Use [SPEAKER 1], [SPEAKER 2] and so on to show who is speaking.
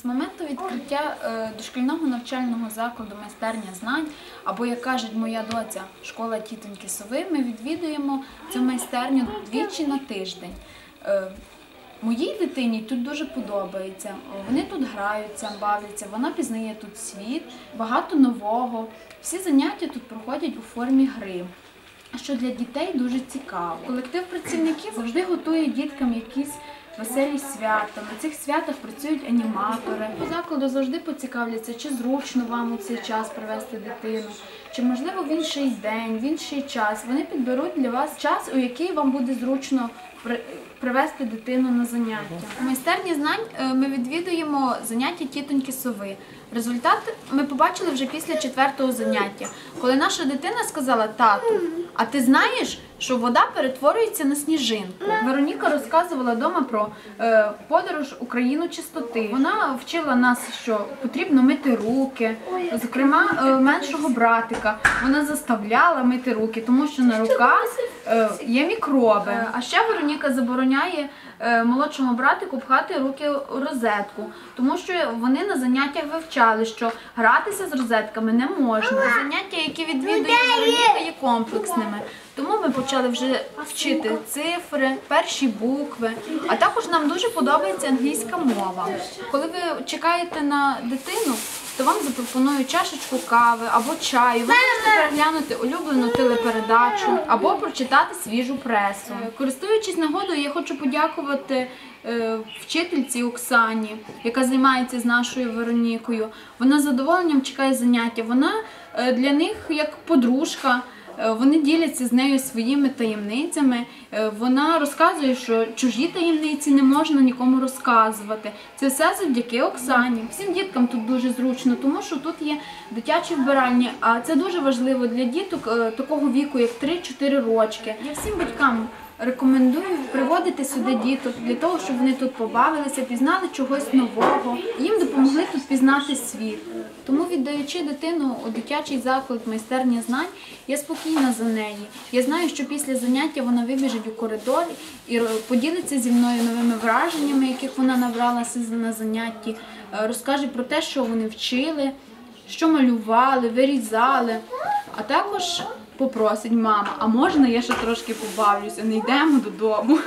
[SPEAKER 1] З моменту відкриття е, дошкільного навчального закладу майстерня знань, або як кажуть моя доця, школа тітоньки Сови, ми відвідуємо цю майстерню двічі на тиждень. Е, Моїй дитині тут дуже подобається. Вони тут граються, бавляться, вона пізнає тут світ, багато нового. Всі заняття тут проходять у формі гри. Що для дітей дуже цікаво. Колектив працівників завжди готує діткам якісь веселі свята. На цих святах працюють аніматори. По закладу завжди поцікавляться, чи зручно вам у цей час привезти дитину, чи можливо в інший день, в інший час. Вони підберуть для вас час, у який вам буде зручно при- привезти дитину на заняття. У майстерні знань е, ми відвідуємо заняття тітоньки сови. Результат ми побачили вже після четвертого заняття, коли наша дитина сказала тату, а ти знаєш, що вода перетворюється на сніжинку. Вероніка розказувала вдома про е, подорож Україну чистоти. Вона вчила нас, що потрібно мити руки, зокрема е, меншого братика. Вона заставляла мити руки, тому що на руках є мікроби. А ще Вероніка забороняє е, молодшому братику пхати руки у розетку, тому що вони на заняттях вивчали, що гратися з розетками не можна. Заняття, які відвідує Вероніка, є комплексними. Тому ми почали вже вчити цифри, перші букви. А також нам дуже подобається англійська мова. Коли ви чекаєте на дитину, то вам запропонують чашечку кави або чаю. Ви можете переглянути улюблену телепередачу або прочитати свіжу пресу. Користуючись нагодою, я хочу подякувати е, вчительці Оксані, яка займається з нашою Веронікою. Вона з задоволенням чекає заняття. Вона е, для них як подружка. Е, Вони діляться з нею своїми таємницями. Е, Вона розказує, що чужі таємниці не можна нікому розказувати. Це все завдяки Оксані. Всім діткам тут дуже зручно, тому що тут є дитячі вбиральні, а це дуже важливо для діток е, такого віку, як 3-4 рочки. Я всім батькам рекомендую приводити сюди діток для того, щоб вони тут побавилися, пізнали чогось нового. Їм допомогли тут пізнати світ. Тому, віддаючи дитину у дитячий заклад майстерня знань, я спокійна за неї. Я знаю, що після заняття вона вибіжить у коридор і поділиться зі мною новими враженнями, яких вона набралася на занятті, е, розкаже про те, що вони вчили, що малювали, вирізали, а також попросить мама, а можна я ще трошки побавлюся, не йдемо додому.